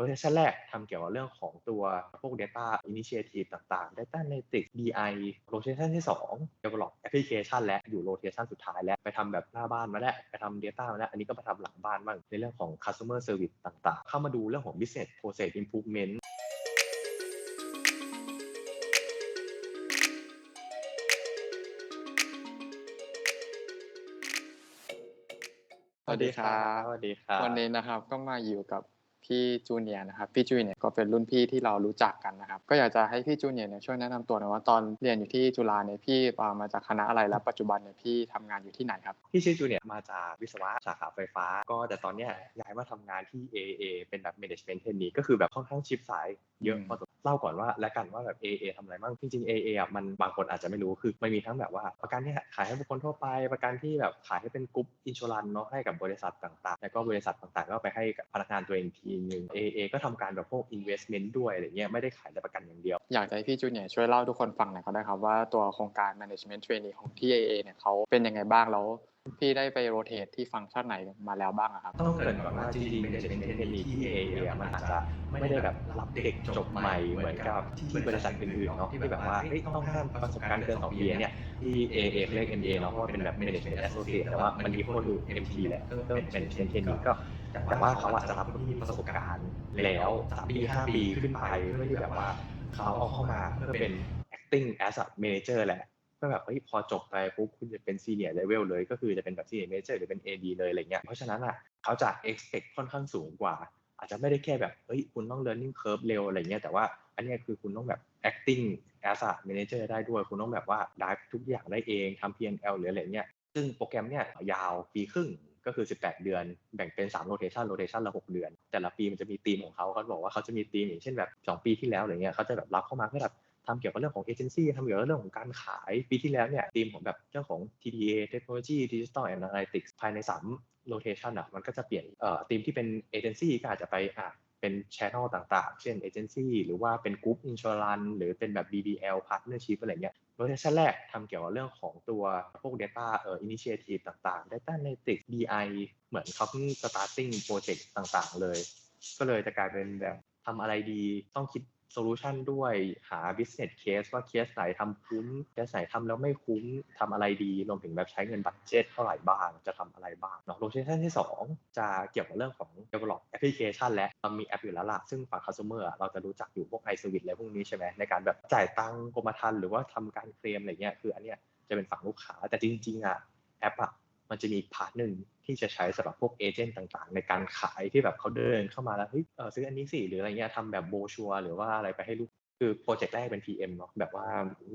rotation แรกทำเกี่ยวกับเรื่องของตัวพวก data initiative ต่างๆ data analytics BI rotation ที่ 2 develop application และอยู่ rotation สุดท้ายแล้ว ไปทำแบบหน้าบ้านมาแล้ว ไปทำ data มาแล้ว อันนี้ก็มาทำหลังบ้านบ้างในเรื่องของ customer service ต่างๆ เข้ามาดูเรื่องของ business process improvement สวัสดีครับ สวัสดีครับ วันนี้นะครับก็มาอยู่กับ พี่จูเนียร์นะครับพี่จูเนียร์ก็เป็นรุ่นพี่ที่เรารู้จักกันนะครับก็อยากจะให้พี่จูเนียร์เนี่ยช่วยแนะนำตัวหน่อยว่าตอนเรียนอยู่ที่จุฬาเนี่ยพี่อ่ามาจากคณะอะไรและปัจจุบันเนี่ยพี่ทำงานอยู่ที่ไหนครับพี่ชื่อจูเนียร์มาจากวิศวะสาขาไฟฟ้า ก็แต่ตอนเนี้ยย้ายมาทำงานที่ AA เป็นแบบ management trainee ก็คือแบบค่อนข้างชิปสายเยอะอืมพอสม เล่าก่อนว่าแล้วกันว่าแบบ AA ทำอะไรบ้างจริงๆ AA อะมันบางคนอาจจะไม่รู้คือมันมีทั้งแบบว่าประกันที่ขายให้บุคคลทั่วไป ประกันที่แบบขายให้เป็นกรุ๊ปอินช r รันเนาะให้กับบริษัทต่างๆ แล้วก็บริษัทต่างๆ ก็ไปให้พนักงานตัวเองทีนึง AA ก็ทำการแบบพวก investment ด้วยอะไรเงี้ยไม่ได้ขายแต่ประกันอย่างเดียว อยากจะให้พี่จูเนี่ยช่วยเล่าทุกคนฟังหน่อยก็ได้ครับว่าตัวโครงการ management trainee ของที่ AA เนี่ยเขาเป็นยังไงบ้างแล้ว พี่ได้ไปโรเตทที่ฟังก์ชันไหนมาแล้วบ้างครับ ต้องเกินก่อนว่าจริงๆ management trainee ที่ AA อมันอาจจะไม่ได้แบบรับเด็กจบใหม่เหมือนกับที่บริษัทอื่นๆเนาะที่แบบว่าเฮ้ยต้องห้ามประสบการณ์เกินสองปีเนี่ยที่ AA เรียก MA เนาะเพราะว่าเป็นแบบ management associate แต่ว่ามันมีพวกคือ MT แหละก็เป็น management trainee ก็แต่ว่าเขาอาจจะรับคนที่มีประสบการณ์แล้วสามปีห้าปีขึ้นไปเพื่อที่แบบว่าเขาเอาเข้ามาเพื่อเป็น acting as a manager แหละ ก็แบบเฮ้ยพอจบไปปุ๊บคุณจะเป็นซีเนียร์เลเวลเลย ก็คือจะเป็นแบบซีเนียร์เมเจอร์หรือเป็น AD เลยอะไรเงี้ยเพราะฉะนั้นอะเขาจะ expect ค่อนข้างสูงกว่า อาจจะไม่ได้แค่แบบเฮ้ยคุณต้อง learning curve เร็วอะไรเงี้ยแต่ว่าอันนี้คือคุณต้องแบบ acting as a manager ได้ด้วย คุณต้องแบบว่า dive ทุกอย่างได้เองทำ P&L หรืออะไรเงี้ยซึ่งโปรแกรมเนี่ยยาวปีครึ่งก็คือ 18 เดือน แบ่งเป็น3 rotation rotation ละ 6 เดือน แต่ละปีมันจะมีธีมของเขาเขาบอกว่าเขาจะมีธีมอย่างเช่นแบบ 2 ปีที่แล้วอะไรเงี้ยเขาจะแบบรับเข้ามาเพื่อแบบ ทำเกี่ยวกับเรื่องของเอเจนซี่ทำเกี่ยวกับเรื่องของการขาย ปีที่แล้วเนี่ยทีมของแบบเรื่องของ TDA Technology Digital Analytics ภายใน3 rotation อะมันก็จะเปลี่ยนเอ่อทีมที่เป็นเอเจนซี่ก็อาจจะไปอะเป็น channel ต่างๆ เช่นเอเจนซี่หรือว่าเป็น Group Insurance หรือเป็นแบบ BBL Partnership อะไรเงี้ย rotation แรกทำเกี่ยวกับเรื่องของตัวพวก data เอ่อ initiative ต่างๆ data analytics BI เหมือนเขาเพิ่ง starting project ต่างๆ เลย ก็เลยจะกลายเป็นแบบทำอะไรดีต้องคิด โซลูชันด้วยหา business case ว่าเคสไหนทำคุ้มเคสไหนทำแล้วไม่คุ้มทำอะไรดีรวมถึงแบบใช้เงินบัตเจ็ตเท่าไหร่บ้าง จะทำอะไรบ้างเนาะโลเคชันที่ 2 จะเกี่ยวกับเรื่องของ develop application และเรามีแอปอยู่แล้วล่ะ ซึ่งฝั่ง customer อเราจะรู้จักอยู่พวก iService อะไรพวกนี้ใช่ไหมในการแบบจ่ายตังกรมธรรม์หรือว่าทำการเคลมอะไรเงี้ยคืออันเนี้ยจะเป็นฝั่งลูกค้าแต่จริงๆอะแอปอะ มันจะมีพาร์ทหนึ่งที่จะใช้สำหรับพวกเอเจนต์ต่างๆ ในการขายที่แบบเขาเดินเข้ามาแล้วเฮ้ยเออซื้ออันนี้สิหรืออะไรเงี้ยทำแบบโบชัวหรือว่าอะไรไปให้ลูกคือโปรเจกต์แรกเป็น PM เนาะแบบว่า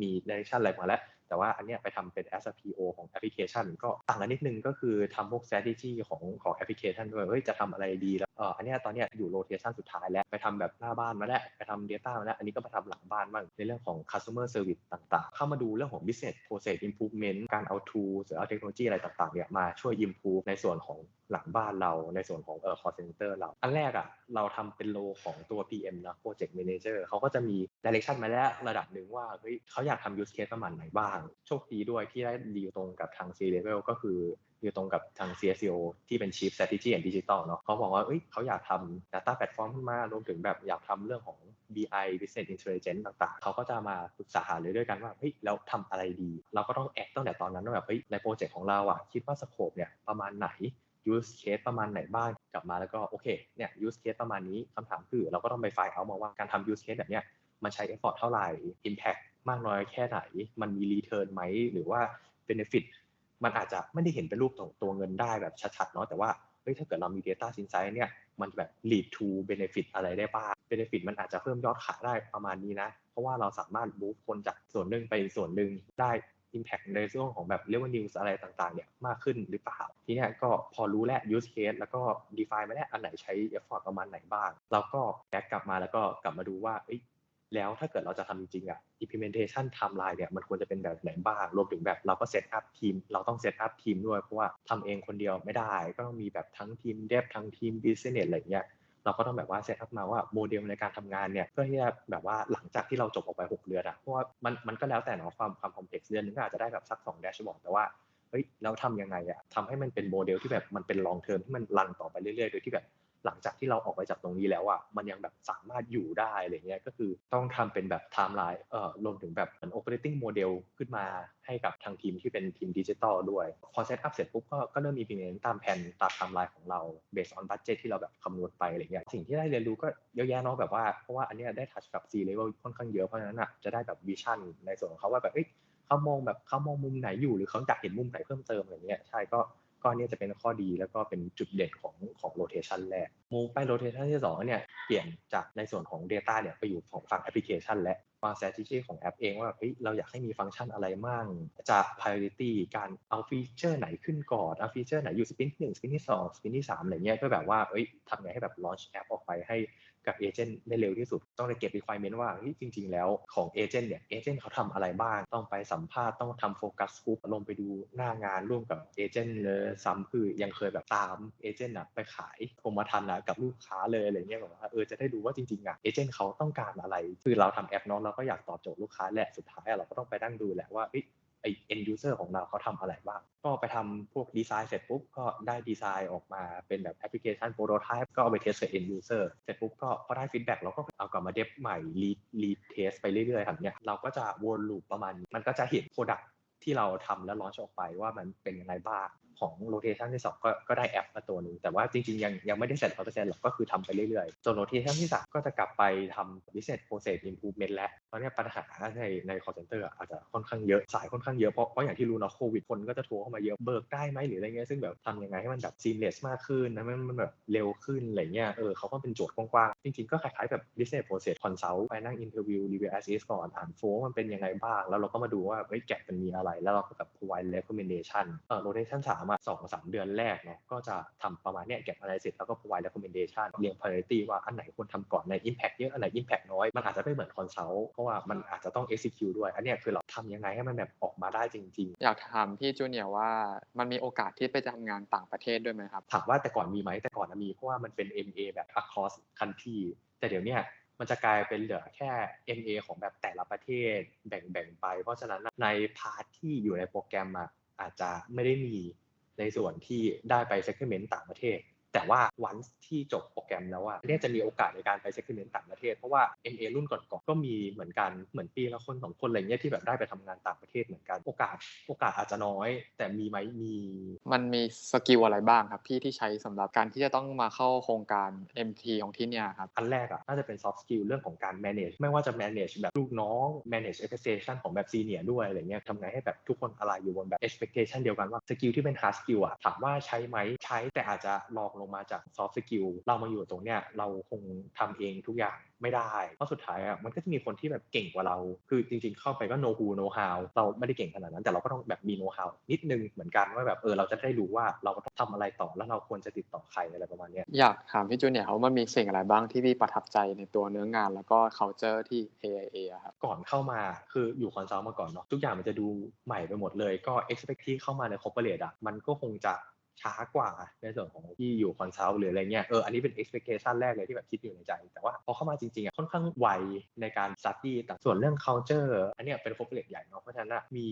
มีดิเรชั่นอะไรมาแล้ว แต่ว่าอันเนี้ยไปทำเป็น as a PO ของแอปพลิเคชันก็ต่างกันนิดนึงก็คือทำพวก strategy ของของแอปพลิเคชันด้วยเฮ้ยจะทำอะไรดีแล้ว อออันนี้ตอนนี้อยู่ rotation สุดท้ายแล้วไปทำแบบหน้าบ้านมาแล้วไปทำ data มาแล้วอันนี้ก็มาทำหลังบ้านบ้างในเรื่องของ customer service ต่างๆ เข้ามาดูเรื่องของ business process improvement การเอา tools หรือเอาเทคโนโลยีอะไรต่างๆเนี่ยมาช่วย improve ในส่วนของหลังบ้านเราในส่วนของเอ่อ call center เรา อันแรกอะเราทำเป็นโลของตัว PM นะ project manager เขาก็จะมี direction มาแล้วระดับหนึ่งว่าเฮ้ยเขาอยากทำ use case ประมาณไหนบ้าง โชคดีด้วยที่ได้ดีลตรงกับทาง C level ก็คือ ดีลตรงกับทาง CSO ที่เป็น Chief Strategy and Digital เนาะเขาบอกว่าเอ้ยเขาอยากทำ data platform ขึ้นมารวมถึงแบบอยากทำเรื่องของ BI Business Intelligence ต่างๆ เขาก็จะมาปรึกษาหารือด้วยกันว่าเฮ้ยแล้วทำอะไรดี เราก็ต้องแอคตั้งแต่ตอนนั้นว่าแบบเฮ้ยในโปรเจกต์ของเราอะคิดว่าสโคปเนี่ยประมาณไหน use case ประมาณไหนบ้างกลับมาแล้วก็โอเคเนี่ย use case ประมาณนี้คำถามคือเราก็ต้องไปไฟล์เอามาว่าการทำ use case แบบเนี้ยมันใช้ effort เท่าไหร่ impact มากน้อยแค่ไหน มันมี return ไหม หรือว่า benefit มันอาจจะไม่ได้เห็นเป็นรูปของตัวเงินได้แบบชัดๆเนาะแต่ว่าเฮ้ยถ้าเกิดเรามี data insight เนี่ยมันแบบ lead to benefit อะไรได้บ้าง benefit มันอาจจะเพิ่มยอดขายได้ประมาณนี้นะ เพราะว่าเราสามารถ move คนจากส่วนหนึ่งไปส่วนหนึ่งได้ impact ในเรื่องของแบบ revenue อะไรต่างๆเนี่ยมากขึ้นหรือเปล่า ทีเนี้ยก็พอรู้แล้ว use case แล้วก็ define มาแล้วอันไหนใช้ effort ประมาณไหนบ้าง เราก็แบ็กกลับมาแล้วก็กลับมาดูว่า แล้วถ้าเกิดเราจะทำจริงๆอะ implementation timeline เนี่ยมันควรจะเป็นแบบไหนบ้าง รวมถึงแบบเราก็ set up ทีม เราต้อง set up ทีมด้วย เพราะว่าทำเองคนเดียวไม่ได้ ก็ต้องมีแบบทั้งทีม dev ทั้งทีม business อะไรอย่างเงี้ยเราก็ต้องแบบว่าเซตอัพมาว่าโมเดลในการทำงานเนี่ยเพื่อที่จะแบบว่าหลังจากที่เราจบออกไป 6 เดือนอะเพราะว่ามันมันก็แล้วแต่เนาะความความคอมเพล็กซ์เดือนนึงอาจจะได้แบบสัก2แดชบอร์ดแต่ว่าเฮ้ยเราทำยังไงอะทำให้มันเป็นโมเดลที่แบบมันเป็นลองเทอมที่มันรันต่อไปเรื่อยๆ โดยที่แบบ หลังจากที่เราออกไปจากตรงนี้แล้วอะมันยังแบบสามารถอยู่ได้อะไรเงี้ยก็คือต้องทำเป็นแบบไทม์ไลน์เอ่อรวมถึงแบบเหมือน operating model ขึ้นมาให้กับทางทีมที่เป็นทีมดิจิตอลด้วย พอเซตอัพเสร็จปุ๊บก็ก็เริ่มมี implement ตามแผนตามไทม์ไลน์ของเรา based on budget ที่เราแบบคำนวณไปอะไรเงี้ยสิ่งที่ได้เรียนรู้ก็เยอะแยะเนาะแบบว่าเพราะว่าอันเนี้ยได้ทัชกับ C level ค่อนข้างเยอะเพราะฉะนั้นอะจะได้แบบวิชั่นในส่วนของเขาว่าแบบเอ้ยเขามองแบบเขามองมุมไหนอยู่หรือเขาอยากเห็นมุมไหนเพิ่มเติมอะไรเงี้ยใช่ก็ ก็เนี่ยจะเป็นข้อดีแล้วก็เป็นจุดเด่นของของโลเทชันแรก มูไปโ o เ a ชันที่สองเนี่ยเปลี่ยนจากในส่วนของ Data เนี่ยไปอยู่ของฝั่งแอปพลิเคชัน และวาง strategy ของแอปเองว่าเฮ้ยเราอยากให้มีฟังก์ชันอะไรมั่งจะ priority การเอาฟีเจอร์ไหนขึ้นก่อนเอาฟีเจอร์ไหนอยู่สปินที่หนึ่งสปินที่สองสปินที่สามอะไรเงี้ยก็แบบว่าเอ้ยทำไงให้แบบ launch แอปออกไปให้กับเอเจนต์ได้เร็วที่สุด ต้องไปเก็บ requirement ว่าเฮ้ยจริง ๆ แล้วของเอเจนต์เนี่ยเอเจนต์เขาทำอะไรบ้าง ต้องไปสัมภาษณ์ต้องทำโฟกัสกลุ่มลงไปดูหน้างานร่วมกับเอเจนต์เลยซ้ำคือยังเคยแบบตามเอเจนต์อะไปขายกรมธรรม์นะกับลูกค้าเลยอะไรเงี้ยแบบว่าเออจะได้ดูว่าจริงๆอะเอเจนต์เขาต้องการอะไร คือเราทำแอปเนาะเราก็อยากตอบโจทย์ลูกค้าแหละสุดท้ายอะเราก็ต้องไปนั่งดูแหละว่าเอ้ยไอ end user ของเราเขาทำอะไรบ้าง ก็ไปทำพวกดีไซน์เสร็จปุ๊บ ก็ได้ดีไซน์ออกมาเป็นแบบแอปพลิเคชันโปรโตไทป์ก็เอาไปเทสกับ end user เสร็จปุ๊บก็พอได้ฟีดแบ็กเราก็เอากลับมาเดฟใหม่รีรีเทสไปเรื่อยๆครับเนี่ยเราก็จะวนลูปประมาณ มันก็จะเห็นโปรดักที่เราทำแล้วลอนช์ออกไปว่ามันเป็นยังไงบ้าง ของโ o เ a ชันที่สองก็ก็ได้แอปมาตัวหนึ่งแต่ว่าจริงๆ ยังยังไม่ได้เสร็จร้อยเปอร์เซ็นต์หรอกก็คือทำไปเรื่อยๆส่วนโ o เ a ชันที่สามก็จะกลับไปทำ business process improvement แล้วตอนนี้ปัญหาในใน call center อาจจะค่อนข้างเยอะสายค่อนข้างเยอะเพราะเพราะอย่างที่รู้เนาะโควิดคนก็จะโทรเข้ามาเยอะเบิกได้ไหมหรืออะไรเงี้ยซึ่งแบบทำยังไงให้มันแบบ seamless มากขึ้นนะมันมันแบบเร็วขึ้นอะไรเงี้ยเออเขาก็เป็นโจทย์กว้างๆจริงๆก็คล้ายๆแบบ business process consult ไปนั่ง interview review as is ก่อนอ่านโฟมันเป็นยังไงบ้าง แล้วเราก็มาดูว่าเฮ้ยแกปมันมีอะไร แล้วเราก็แบบ provide recommendation เออ rotation สามอะสองสามเดือนแรกเนาะก็จะทำประมาณเนี้ย gap analysis แล้วก็ provide recommendation เรียง priority ว่าอันไหนควรทำก่อนใน impact เยอะอันไหน impact น้อย มันอาจจะไม่เหมือน consult เพราะว่ามันอาจจะต้อง execute ด้วย อันเนี้ยคือเราทำยังไงให้มันแบบออกมาได้จริงอยากถามพี่จูเนียร์ว่ามันมีโอกาสที่ไปทำงานต่างประเทศด้วยไหมครับๆถามว่าแต่ก่อนมีไหมแต่ก่อนนะมีเพราะว่ามันเป็น MA แบบ across country แต่เดี๋ยวเนี้ยมันจะกลายเป็นเหลือแค่ MA ของแบบแต่ละประเทศแบ่งๆไป เพราะฉะนั้นในพาร์ทที่อยู่ในโปรแกรมอะอาจจะไม่ได้มี ในส่วนที่ได้ไปเซ็กเมนต์ต่างประเทศ แต่ว่าวันที่จบโปรแกรมแล้วอะเนี่ยจะมีโอกาสในการไป segment ต่างประเทศ เพราะว่า MA รุ่นก่อนๆก็มีเหมือนกันเหมือนปีละคนสองคนอะไรเงี้ยที่แบบได้ไปทำงานต่างประเทศเหมือนกันโอกาสโอกาสอาจจะน้อย แต่มีไหมมี มันมีสกิลอะไรบ้างครับพี่ที่ใช้สำหรับการที่จะต้องมาเข้าโครงการ MT ของที่เนี่ยครับอันแรกอะน่าจะเป็น soft skill เรื่องของการ manage ไม่ว่าจะ manage แบบลูกน้อง manage expectation ของแบบ senior ด้วยอะไรเงี้ยทำไงให้แบบทุกคนอะไรอยู่บนแบบ expectation เดียวกันว่า skill ที่เป็น hard skill อะถามว่าใช้ไหมใช้แต่อาจจะลองลงมาจาก soft skill เรามาอยู่ตรงเนี้ยเราคงทำเองทุกอย่างไม่ได้ เพราะสุดท้ายอะมันก็จะมีคนที่แบบเก่งกว่าเรา คือจริง ๆ เข้าไปก็ know who know how เราไม่ได้เก่งขนาดนั้น แต่เราก็ต้องแบบมี know how นิดนึงเหมือนกันว่าแบบเออเราจะได้รู้ว่าเราต้องทำอะไรต่อแล้วเราควรจะติดต่อใครอะไรประมาณเนี้ยอยากถามพี่จูเนียร์ครับว่ามันมีสิ่งอะไรบ้างที่พี่ประทับใจในตัวเนื้องานแล้วก็ culture ที่ AIA อะครับก่อนเข้ามาคืออยู่คอนซัลท์มาก่อนเนาะทุกอย่างมันจะดูใหม่ไปหมดเลยก็ expect ที่เข้ามาใน corporate อะมันก็คงจะ ช้ากว่าในส่วนของที่อยู่คอนซัลท์หรืออะไรเงี้ยเอออันนี้เป็น expectation แรกเลยที่แบบคิดอยู่ในใจ แต่ว่าพอเข้ามาจริงๆอะค่อนข้างไวในการ study แต่ส่วนเรื่อง culture อันเนี้ยเป็น corporate ใหญ่เนาะเพราะฉะนั้นอะมี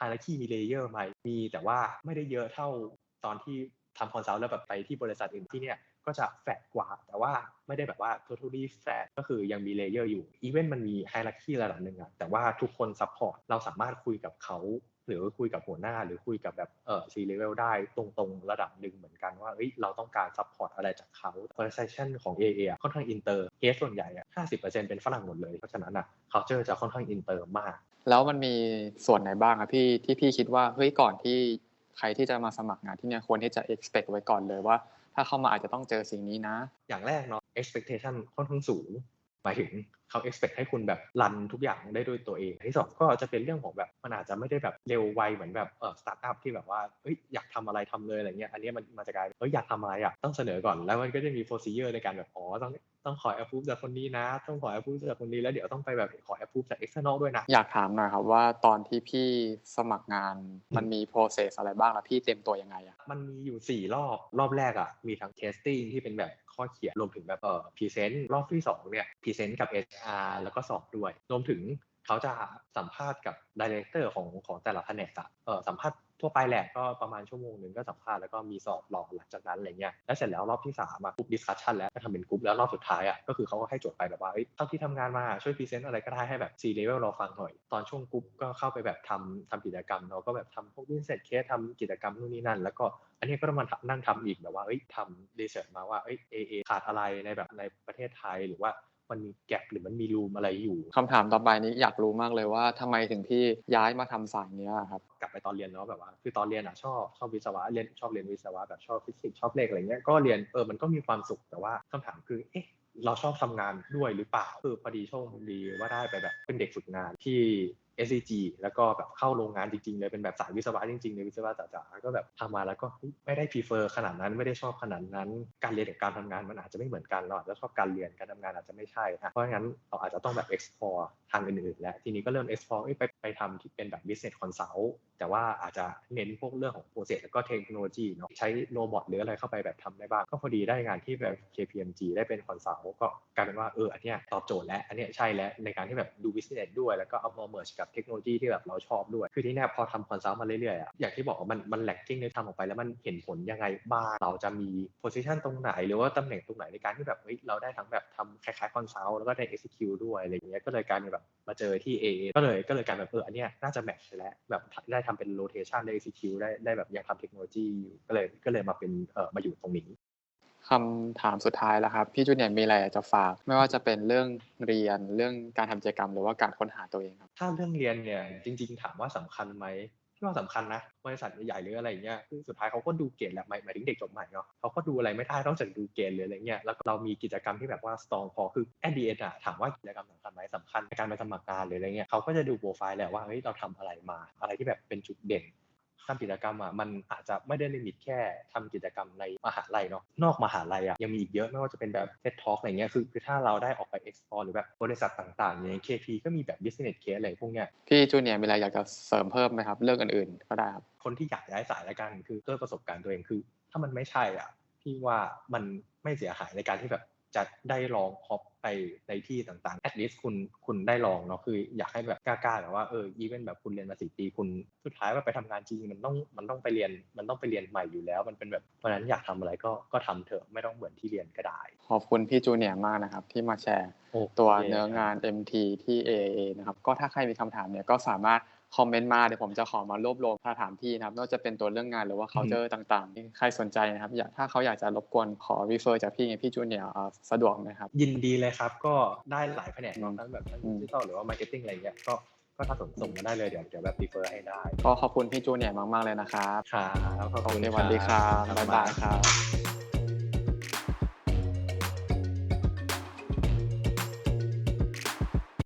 hierarchy มี layer ไหมมีแต่ว่าไม่ได้เยอะเท่าตอนที่ทำคอนซัลท์แล้วแบบไปที่บริษัทอื่นที่เนี่ยก็จะแฟดกว่า แต่ว่าไม่ได้แบบว่า totally flat ก็คือยังมีเลเยอร์อยู่อีเวนต์มันมี hierarchy ระดับหนึ่งอะแต่ว่าทุกคน support เราสามารถคุยกับเขา หรือคุยกับหัวหน้าหรือคุยกับแบบเอ่อ C level ได้ตรงๆ ระดับหนึ่งเหมือนกันว่าเอ้ยเราต้องการ support อะไรจากเขา organization ของ AA อะค่อนข้าง inter เคสส่วนใหญ่อะ50%เป็นฝรั่งหมดเลย เพราะฉะนั้นอะ culture จะค่อนข้าง inter มาก แล้วมันมีส่วนไหนบ้างครับพี่ที่พี่คิดว่าเฮ้ยก่อนที่ใครที่จะมาสมัครงานที่เนี่ยควรที่จะ expect ไว้ก่อนเลยว่า ถ้าเข้ามาอาจจะต้องเจอสิ่งนี้นะ อย่างแรกเนาะ expectation ค่อนข้างสูง หมายถึงเขา expect ให้คุณแบบรันทุกอย่างได้ด้วยตัวเองอันที่สองก็จะเป็นเรื่องของแบบมันอาจจะไม่ได้แบบเร็วไวเหมือนแบบเออสตาร์ทอัพที่แบบว่าเอ้ยอยากทำอะไรทำเลยอะไรเงี้ยอันนี้มันมันจะกลายเอ้ยอยากทำอะไรอะต้องเสนอก่อนแล้วมันก็จะมี procedure ในการแบบอ๋อต้องต้องขอ approve จากคนนี้นะ ต้องขอ approve จากคนนี้แล้วเดี๋ยวต้องไปแบบขอ approve จาก external ด้วยนะ อยากถามหน่อยครับว่าตอนที่พี่สมัครงานมันมี process อะไรบ้างแล้วพี่เตรียมตัวยังไงอะมันมีอยู่ 4 รอบรอบแรกอะมีทั้ง testing ที่เป็นแบบ ข้อเขียนรวมถึงแบบเอ่อพรีเซนต์รอบที่2เนี่ยพรีเซนต์กับ HR แล้วก็สอบด้วย รวมถึงเขาจะสัมภาษณ์กับดีเลกเตอร์ของของแต่ละแผนกอะเอ่อสัมภาษณ์ ทั่วไปแหละก็ประมาณชั่วโมงหนึ่งก็สัมภาษณ์แล้วก็มีสอบรองหลังจากนั้นอะไรเงี้ยแล้วเสร็จแล้วรอบที่สามอะกลุ่มดิสคัชชันแล้วทำเป็นกลุ่มแล้วรอบสุดท้ายอะก็คือเขาก็ให้โจทย์ไปแบบว่าเอ้ยเท่าที่ทำงานมาช่วยพรีเซนต์อะไรก็ได้ให้แบบ C level เราฟังหน่อย ตอนช่วงกลุ่มก็เข้าไปแบบทำทำกิจกรรมเราก็แบบทำพวก business case ทำกิจกรรมนู่นนี่นั่น แล้วก็อันนี้ก็ต้องมานั่งทำอีกแบบว่าเอ้ยทำรีเสิร์ชมาว่าเอ้ย AA ขาดอะไรในแบบในประเทศไทยหรือว่า มันมีแกลบหรือมันมีรูมอะไรอยู่คำถามต่อไปนี้อยากรู้มากเลยว่าทำไมถึงพี่ย้ายมาทำสายเนี้ยครับ กลับไปตอนเรียนเนาะแบบว่า คือตอนเรียนอะชอบชอบวิศวะเรียนชอบเรียนวิศวะแบบชอบฟิสิกส์ชอบเลขอะไรเงี้ยก็เรียนเออมันก็มีความสุขแต่ว่าคำถามคือเอ๊ะเราชอบทำงานด้วยหรือเปล่าคือพอดีโชคดีว่าได้ไปแบบเป็นเด็กฝึกงานที่ SCG แล้วก็แบบเข้าโรงงานจริงๆเลยเป็นแบบสายวิศวะจริงๆเลยวิศวะจ๋าๆก็แบบทำมาแล้วก็ไม่ได้ prefer ขนาดนั้นไม่ได้ชอบขนาดนั้น การเรียนกับการทำงานมันอาจจะไม่เหมือนกันเราอาจจะชอบการเรียนการทำงานอาจจะไม่ใช่นะเพราะงั้นเราอาจจะต้องแบบ explore ทางอื่นๆแล้วทีนี้ก็เริ่ม explore เอ้ยไปไปทำที่เป็นแบบ business consult แต่ว่าอาจจะเน้นพวกเรื่องของ process แล้วก็เทคโนโลยีเนาะใช้โรบอทหรืออะไรเข้าไปแบบทำได้บ้างก็พอดีได้งานที่แบบ KPMG ได้เป็น consult ก็กลายเป็นว่าเอออันเนี้ยตอบโจทย์แล้วอันเนี้ยใช่แล้วในการที่แบบดู business ด้วยแล้วก็เอามา merge กับเทคโนโลยีที่แบบเราชอบด้วย คือที่เนี้ยพอทำ consult มาเรื่อยๆอะอย่างที่บอกว่ามันมัน lacking ในทำออกไปแล้วมันเห็นผลยังไงบ้างเราจะมี position ตรงไหน หรือว่าตำแหน่งตรงไหนในการที่แบบเฮ้ยเราได้ทั้งแบบทำคล้ายๆ consult แล้วก็ได้ execute ด้วยอะไรอย่างเงี้ยก็เลยกายเป็นแบบมาเจอที่ AA ก็เลยก็เลยกายแบบเอออันเนี้ยน่าจะ match แล้วแบบได้ทำเป็น rotation ได้ execute ได้ได้แบบยังทำเทคโนโลยีอยู่ก็เลยก็เลยมาเป็นเออมาอยู่ตรงนี้ คำถามสุดท้ายแล้วครับพี่จูเนียร์มีอะไรอยากจะฝาก ไม่ว่าจะเป็นเรื่องเรียนเรื่องการทำกิจกรรม หรือว่าการค้นหาตัวเองครับถ้าเรื่องเรียนเนี่ยจริง ๆ ถามว่าสำคัญไหมที่ว่าสำคัญนะบริษัทใหญ่ๆหรืออะไรอย่างเงี้ยคือสุดท้ายเขาก็ดูเกรดแหละหมายถึงเด็กจบใหม่เนาะเขาก็ดูอะไรไม่ได้นอกจากดูเกรดหรืออะไรเงี้ยแล้วเรามีกิจกรรมที่แบบว่า strong พอคือ a d n อะถามว่ากิจกรรมสำคัญไหมสำคัญในการไปสมัครงานหรืออะไรเงี้ยเขาก็จะดูโปรไฟล์แหละว่าเฮ้ยเราทำอะไรมา อะไรที่แบบเป็นจุดเด่น ทำกิจกรรมอะมันอาจจะไม่ได้ลิมิตแค่ทำกิจกรรมในมหาลัยเนาะนอกมหาลัยอะยังมีอีกเยอะไม่ว่าจะเป็นแบบ TED Talk อะไรเงี้ยคือคือถ้าเราได้ออกไป explore หรือแบบบริษัทต่างๆอย่าง KP ก็มีแบบ business case อะไรพวกเนี้ยพี่จูเนียร์มีอะไรอยากจะเสริมเพิ่มไหมครับเรื่องอื่นๆก็ได้ครับคนที่อยากย้ายสายละกันคือด้วยประสบการณ์ตัวเองคือ ถ้ามันไม่ใช่อะพี่ว่ามันไม่เสียหายในการที่แบบจะได้ลองฮอปไปในที่ต่างๆ at least คุณคุณได้ลองเนาะคืออยากให้แบบกล้าๆแบบว่าเอออีเวนแบบคุณเรียนมาสี่ปีคุณสุดท้ายว่าไปทำงานจริงมันต้องมันต้องไปเรียนมันต้องไปเรียนใหม่อยู่แล้ว มันเป็นแบบเพราะฉะนั้นอยากทำอะไรก็ก็ทำเถอะไม่ต้องเหมือนที่เรียนก็ได้ ขอบคุณพี่จูเนียร์มากนะครับ ที่มาแชร์ตัวเนื้องาน MT ที่ AAA นะครับก็ถ้าใครมีคำถามเนี่ยก็สามารถ คอมเมนต์มาเดี๋ยวผมจะขอมารวบรวมคำถามพี่นะครับไม่ว่าจะเป็นตัวเรื่องงานหรือว่า culture ต่างๆ ใครสนใจนะครับอยากถ้าเขาอยากจะรบกวนขอ refer จากพี่ไงพี่จูเนียร์เอ่อสะดวกไหมครับ ยินดีเลยครับก็ได้หลายแผนกเนาะอืมทั้งแบบทั้งอืมดิจิทัลหรือว่ามาร์เก็ตติ้งอะไรเงี้ยก็ก็ถ้าสนส่งมาได้เลยเดี๋ยวเดี๋ยวแบบรีเฟอร์ให้ได้ก็ขอบคุณพี่จูเนียร์มากๆเลยนะครับครับขอบโอคุณเคสวัสดีครับครับบ๊ายบายครับ